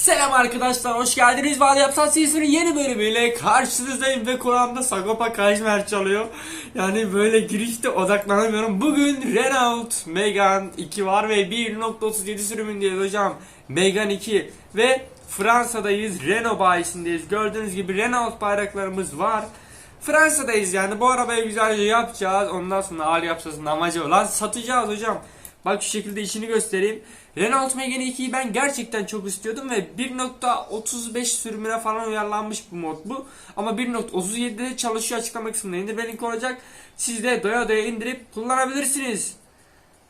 Selam arkadaşlar hoş geldiniz. Vali Yapsan serisinin yeni bölümüyle karşınızdayım ve kulağımda Sagopa Kajmer çalıyor. Yani böyle girişte odaklanamıyorum. Bugün Renault Megane 2 var ve 1.37 sürümündeyiz hocam. Megane 2 ve Fransa'dayız. Renault bayisindeyiz. Gördüğünüz gibi Renault bayraklarımız var. Fransa'dayız yani bu arabayı güzelce yapacağız. Ondan sonra Ali Yapsas'ın amacı olan satacağız hocam. Bak şu şekilde içini göstereyim. Renault Megane 2'yi ben gerçekten çok istiyordum ve 1.35 sürümüne falan uyarlanmış bu mod bu. Ama 1.37'de çalışıyor açıklama kısmında indir link olacak. Siz de doya doya indirip kullanabilirsiniz.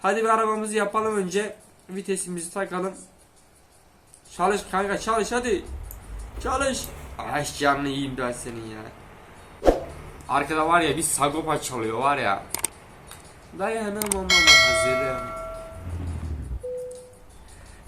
Hadi bir arabamızı yapalım önce. Vitesimizi takalım. Çalış kanka çalış hadi. Çalış. Ay canını yiyeyim ben senin ya. Arkada var ya bir Sagopa çalıyor var ya. Dayanamam ama hazırım.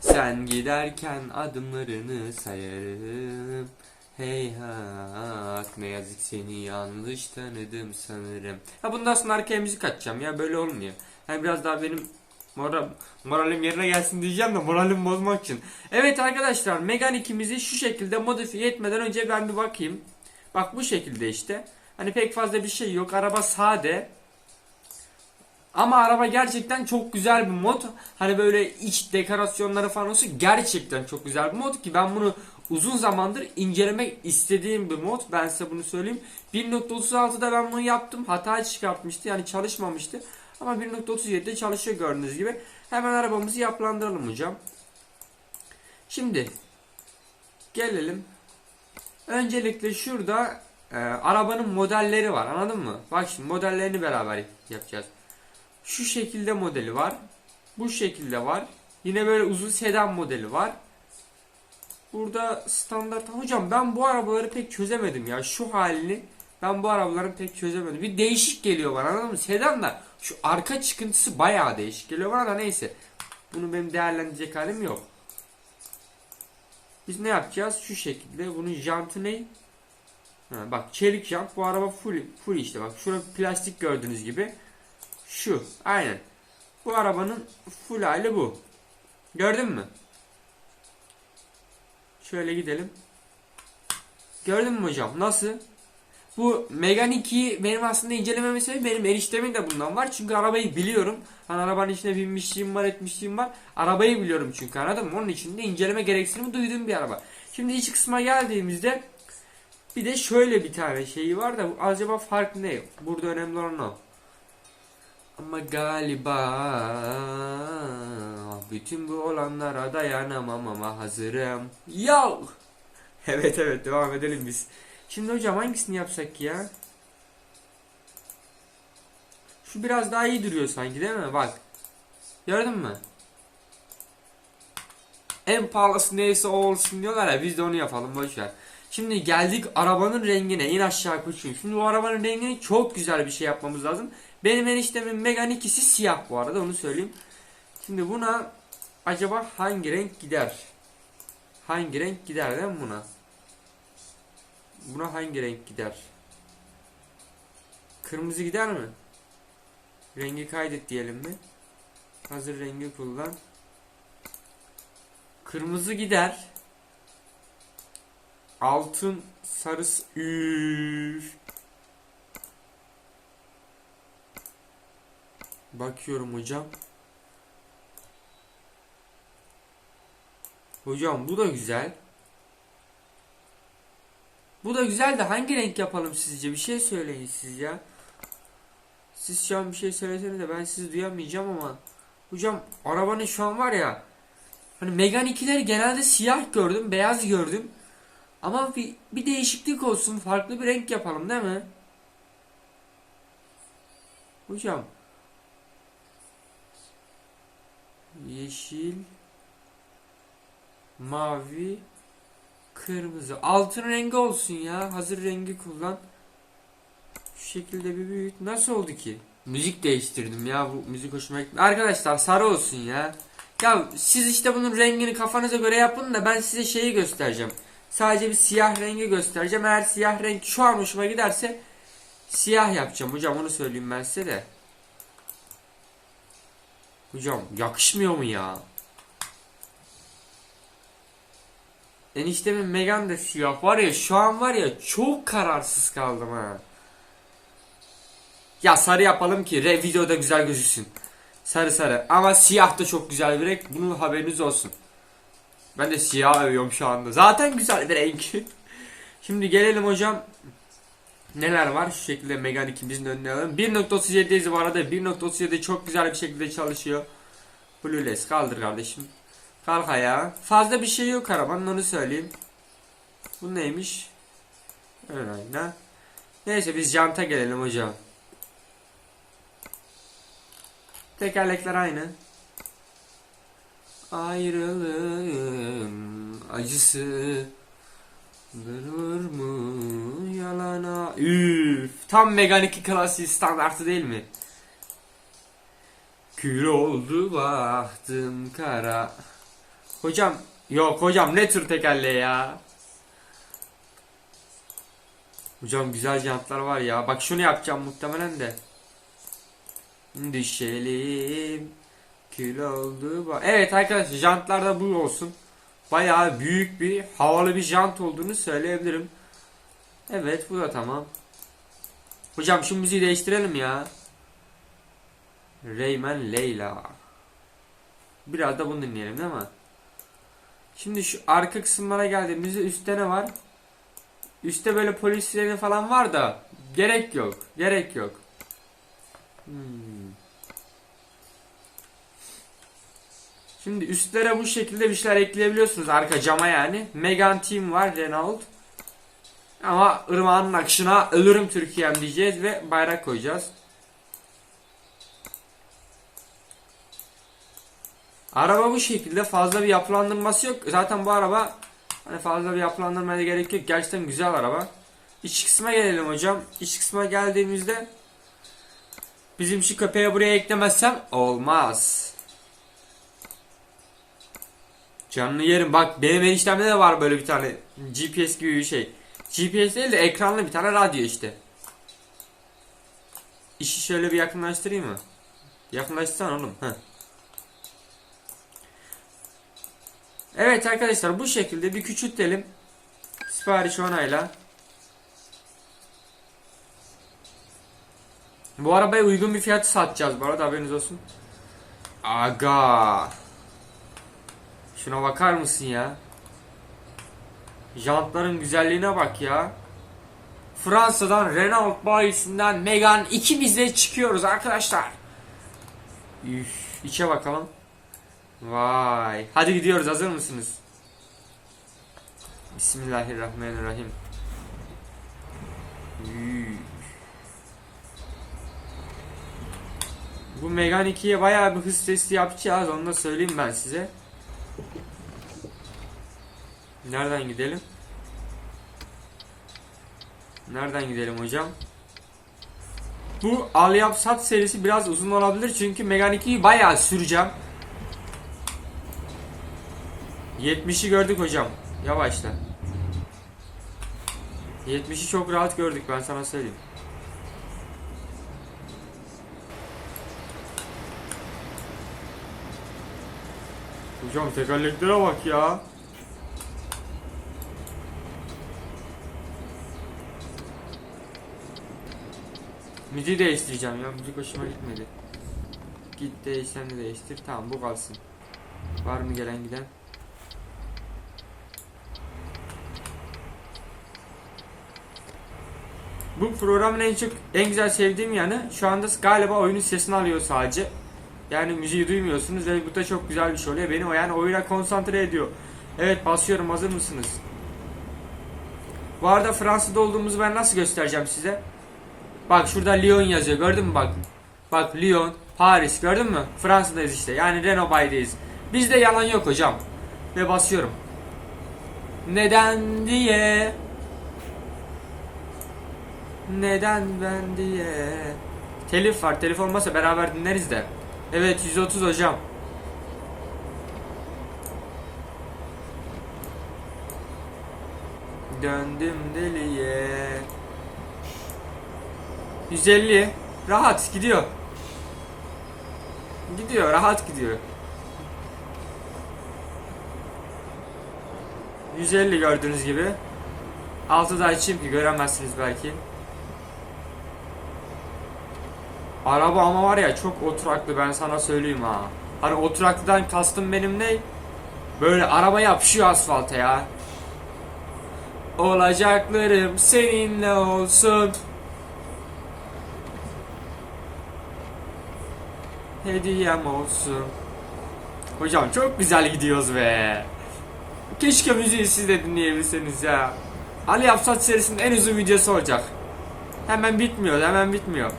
Sen giderken adımlarını sayarım. Heyhat ne yazık seni yanlış tanıdım sanırım. Ha bundan sonra arkaya müzik açacağım ya böyle olmuyor. Yani biraz daha benim moral, moralim yerine gelsin diyeceğim de moralim bozmak için. Evet arkadaşlar Megane 2'mizi şu şekilde modifiye etmeden önce ben bir bakayım. Bak bu şekilde işte. Hani pek fazla bir şey yok. Araba sade. Ama araba gerçekten çok güzel bir mod. Hani böyle iç dekorasyonları falan olsun gerçekten çok güzel bir mod ki ben bunu uzun zamandır incelemek istediğim bir mod. Ben size bunu söyleyeyim. 1.36'da ben bunu yaptım. Hata çıkartmıştı. Yani çalışmamıştı. Ama 1.37'de çalışıyor gördüğünüz gibi. Hemen arabamızı yapılandıralım hocam. Şimdi gelelim. Öncelikle şurada e, arabanın modelleri var. Anladın mı? Bak şimdi modellerini beraber yapacağız. Şu şekilde modeli var. Bu şekilde var. Yine böyle uzun sedan modeli var. Burada standart. Hocam ben bu arabaları pek çözemedim ya. Şu halini ben bu arabaları pek çözemedim. Bir değişik geliyor bana anladın mı? Sedan da şu arka çıkıntısı bayağı değişik geliyor bana da neyse. Bunu benim değerlendirecek halim yok. Biz ne yapacağız? Şu şekilde. Bunun jantı ne? Ha, bak çelik jant. Bu araba full, full işte bak. Şurada plastik gördüğünüz gibi. Şu. Aynen. Bu arabanın full hali bu. Gördün mü? Şöyle gidelim. Gördün mü hocam? Nasıl? Bu Megane 2'yi benim aslında incelememe sebebi benim eriştemin de bundan var. Çünkü arabayı biliyorum. Hani arabanın içine binmişliğim var, etmişliğim var. Arabayı biliyorum çünkü anladın mı? Onun için de inceleme gereksinimi duyduğum bir araba. Şimdi iç kısma geldiğimizde bir de şöyle bir tane şeyi var da acaba fark ne? Burada önemli olan o. Ama galiba bütün bu olanlara dayanamam ama hazırım. Yo! Evet evet devam edelim biz. Şimdi hocam hangisini yapsak ya? Şu biraz daha iyi duruyor sanki değil mi? Bak. Gördün mü? En pahalısı neyse o olsun diyorlar ya biz de onu yapalım boşver. Şimdi geldik arabanın rengine in aşağı koçum. Şimdi bu arabanın rengini çok güzel bir şey yapmamız lazım. Benim eniştemin Megane 2'si siyah bu arada onu söyleyeyim. Şimdi buna acaba hangi renk gider? Hangi renk gider değil mi buna? Buna hangi renk gider? Kırmızı gider mi? Rengi kaydet diyelim mi? Hazır rengi kullan. Kırmızı gider. Altın sarısı. Üf. Bakıyorum hocam. Hocam bu da güzel. Bu da güzel de hangi renk yapalım sizce? Bir şey söyleyin siz ya. Siz şu an bir şey söyleseniz de ben sizi duyamayacağım ama. Hocam arabanın şu an var ya. Hani Megane 2'leri genelde siyah gördüm, beyaz gördüm. Ama bir, bir değişiklik olsun, farklı bir renk yapalım değil mi? Hocam. Yeşil. Mavi. Kırmızı. Altın rengi olsun ya. Hazır rengi kullan. Şu şekilde bir büyüt. Nasıl oldu ki? Müzik değiştirdim ya. Bu müzik hoşuma gitti. Arkadaşlar sarı olsun ya. Ya siz işte bunun rengini kafanıza göre yapın da ben size şeyi göstereceğim. Sadece bir siyah rengi göstereceğim. Eğer siyah renk şu an hoşuma giderse siyah yapacağım hocam onu söyleyeyim ben size de. Hocam yakışmıyor mu ya? Eniştemin Megan da siyah. Var ya şu an var ya çok kararsız kaldım ha. Ya sarı yapalım ki re videoda güzel gözüksün. Sarı sarı. Ama siyah da çok güzel bir renk. Bunun haberiniz olsun. Ben de siyah övüyorum şu anda. Zaten güzel bir renk. Şimdi gelelim hocam. Neler var? Şu şekilde Megan ikimizin önüne alalım. 1.37'deyiz bu arada. 1.37 çok güzel bir şekilde çalışıyor. Blueless kaldır kardeşim. Kalk ayağa. Fazla bir şey yok arabanın onu söyleyeyim. Bu neymiş? Ön ayna. Neyse biz janta gelelim hocam. Tekerlekler aynı. Ayrılığın acısı Durur mu yalana. Üf Tam Megane 2 klasiği standartı değil mi? Kül oldu bahtım kara. Hocam yok hocam ne tür tekerleği ya? Hocam güzel jantlar var ya. Bak şunu yapacağım muhtemelen de. Düşelim. Kül oldu Evet arkadaşlar jantlarda bu olsun Bayağı büyük bir havalı bir jant olduğunu söyleyebilirim Evet bu da tamam Hocam şu müziği değiştirelim ya Reymen Leyla Biraz da bunu dinleyelim değil mi? Şimdi şu arka kısımlara geldiğimizde üstte ne var? Üstte böyle polis sireni falan var da gerek yok. Gerek yok. Hmm. Şimdi üstlere bu şekilde bir şeyler ekleyebiliyorsunuz arka cama yani. Megan Team var Renault. Ama ırmağın akışına ölürüm Türkiye'm diyeceğiz ve bayrak koyacağız. Araba bu şekilde fazla bir yapılandırması yok. Zaten bu araba hani fazla bir yapılandırmaya gerek yok. Gerçekten güzel araba. İç kısma gelelim hocam. İç kısma geldiğimizde bizim şu köpeği buraya eklemezsem olmaz. Canlı yerim. Bak benim eniştemde de var böyle bir tane GPS gibi bir şey. GPS değil de ekranlı bir tane radyo işte. İşi şöyle bir yakınlaştırayım mı? Yakınlaştırsana oğlum. Heh. Evet arkadaşlar bu şekilde bir küçültelim. Sipariş onayla. Bu arabaya uygun bir fiyatı satacağız bu arada haberiniz olsun. Aga. Şuna bakar mısın ya? Jantların güzelliğine bak ya. Fransa'dan Renault bayisinden Megane ikimiz de çıkıyoruz arkadaşlar. Üf, içe bakalım. Vay. Hadi gidiyoruz hazır mısınız? Bismillahirrahmanirrahim. Üf. Bu Megane 2'ye bayağı bir hız testi yapacağız onu da söyleyeyim ben size. Nereden gidelim? Nereden gidelim hocam? Bu al sat serisi biraz uzun olabilir çünkü Megane 2'yi bayağı süreceğim. 70'i gördük hocam. Yavaşla. 70'i çok rahat gördük ben sana söyleyeyim. Hocam tekerleklere bak ya. Müziği değiştireceğim ya. Müzik hoşuma gitmedi. Git değiş sen de değiştir. Tamam bu kalsın. Var mı gelen giden? Bu programın en çok en güzel sevdiğim yanı şu anda galiba oyunun sesini alıyor sadece. Yani müziği duymuyorsunuz ve bu da çok güzel bir şey oluyor. Beni o yani oyuna konsantre ediyor. Evet basıyorum hazır mısınız? Bu arada Fransa'da olduğumuzu ben nasıl göstereceğim size? Bak şurada Lyon yazıyor gördün mü bak. Bak Lyon, Paris gördün mü? Fransa'dayız işte yani Renault Bay'deyiz. Bizde yalan yok hocam. Ve basıyorum. Neden diye Neden ben diye Telif var telif olmasa beraber dinleriz de Evet 130 hocam Döndüm deliye 150 rahat gidiyor Gidiyor rahat gidiyor 150 gördüğünüz gibi. Altı da açayım ki göremezsiniz belki. Araba ama var ya çok oturaklı ben sana söyleyeyim ha. Hani oturaklıdan kastım benim ne? Böyle araba yapışıyor asfalta ya. Olacaklarım seninle olsun. Hediyem olsun. Hocam çok güzel gidiyoruz be. Keşke müziği siz de dinleyebilseniz ya. Ali Yapsat serisinin en uzun videosu olacak. Hemen bitmiyor, hemen bitmiyor.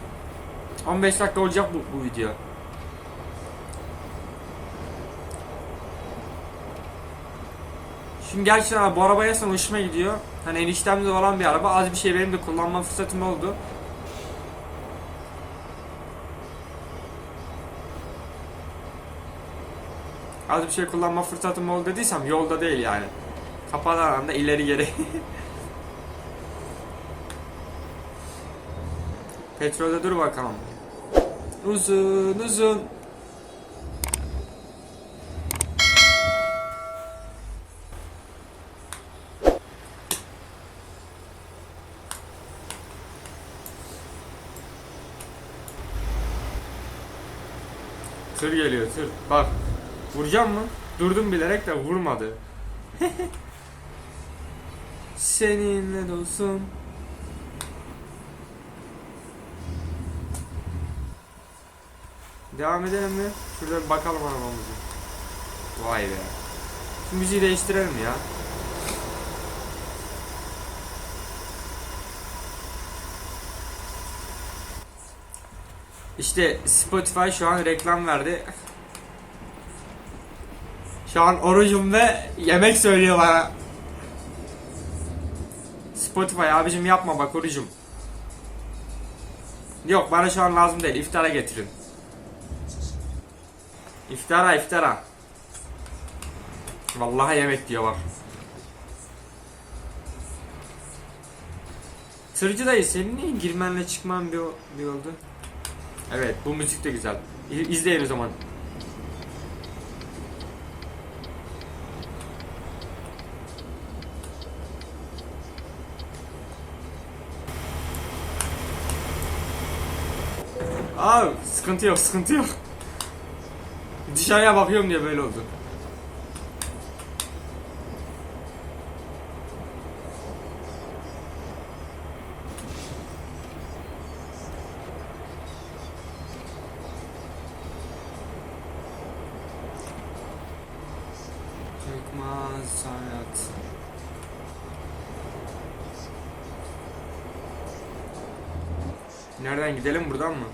15 dakika olacak bu, bu video. Şimdi gerçekten abi bu araba yasam hoşuma gidiyor. Hani eniştemde olan bir araba. Az bir şey benim de kullanma fırsatım oldu. Az bir şey kullanma fırsatım oldu dediysem yolda değil yani. Kapanan anda ileri geri. Petrolde dur bakalım. Uzun uzun. Tır geliyor tır. Bak. Vuracağım mı? Durdum bilerek de vurmadı. Seninle dostum. Devam edelim mi? Şurada bir bakalım arabamıza. Vay be. Şu müziği değiştirelim ya. İşte Spotify şu an reklam verdi. Şu an orucum ve yemek söylüyor bana. Spotify abicim yapma bak orucum. Yok bana şu an lazım değil. İftara getirin. İftara iftara. Vallahi yemek diyor bak. Tırcı dayı senin niye girmenle çıkman bir, bir oldu? Evet bu müzik de güzel. İzleyin o zaman. Aa sıkıntı yok sıkıntı yok. Dışarıya bakıyorum diye böyle oldu. Çıkmaz hayat. Nereden gidelim buradan mı?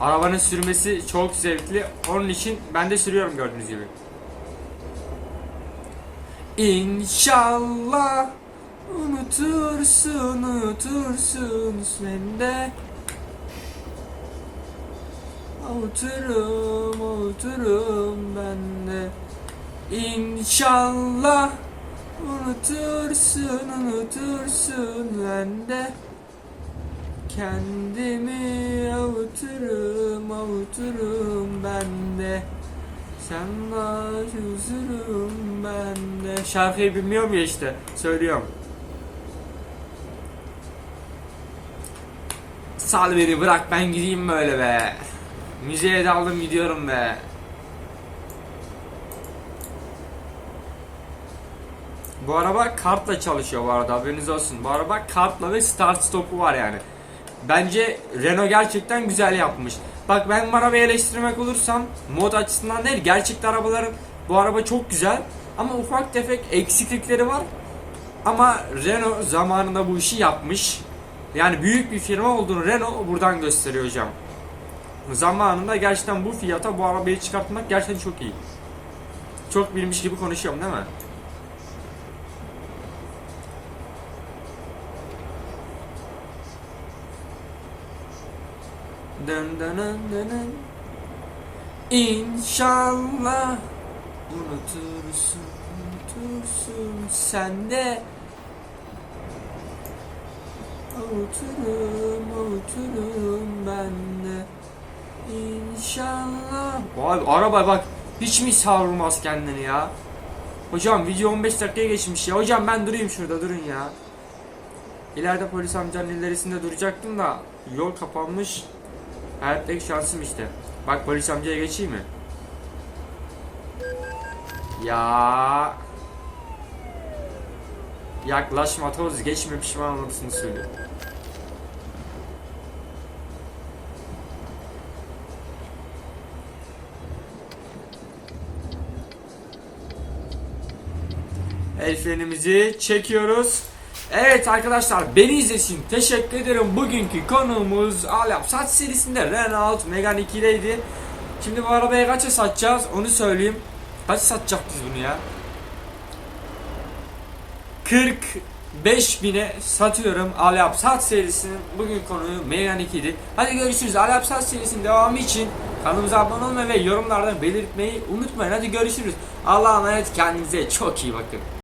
Arabanın sürmesi çok zevkli. Onun için ben de sürüyorum gördüğünüz gibi. İnşallah unutursun unutursun sen de Avuturum avuturum ben de İnşallah unutursun unutursun ben de Kendimi avuturum avuturum ben de Sen var huzurum ben de Şarkıyı bilmiyorum ya işte söylüyorum. Sal beni bırak ben gideyim böyle be. Müziğe daldım gidiyorum be. Bu araba kartla çalışıyor bu arada haberiniz olsun. Bu araba kartla ve start stopu var yani. Bence Renault gerçekten güzel yapmış. Bak ben bu arabayı eleştirmek olursam mod açısından değil gerçekten arabaların bu araba çok güzel ama ufak tefek eksiklikleri var. Ama Renault zamanında bu işi yapmış. Yani büyük bir firma olduğunu Renault buradan gösteriyor hocam. Zamanında gerçekten bu fiyata bu arabayı çıkartmak gerçekten çok iyi. Çok bilmiş gibi konuşuyorum değil mi? Dın dın dın. İnşallah unutursun, unutursun sen de. Avuturum, avuturum ben de. İnşallah. Vay araba bak hiç mi savrulmaz kendini ya? Hocam video 15 dakikaya geçmiş ya. Hocam ben durayım şurada durun ya. İleride polis amcanın ilerisinde duracaktım da yol kapanmış. Hayattaki şansım işte. Bak polis amcaya geçeyim mi? Ya Yaklaşma toz geçme pişman olursun söyle. El frenimizi çekiyoruz. Evet arkadaşlar beni izlesin. Teşekkür ederim. Bugünkü konuğumuz Alap Saç serisinde Renault Megane 2'deydi. Şimdi bu arabaya kaça satacağız onu söyleyeyim. Kaç satacak biz bunu ya? 45 bine satıyorum Alap Saç serisinin bugün konuğu Megane 2'di. Hadi görüşürüz. Alap Saç serisinin devamı için kanalımıza abone olmayı ve yorumlarda belirtmeyi unutmayın. Hadi görüşürüz. Allah'a emanet kendinize çok iyi bakın.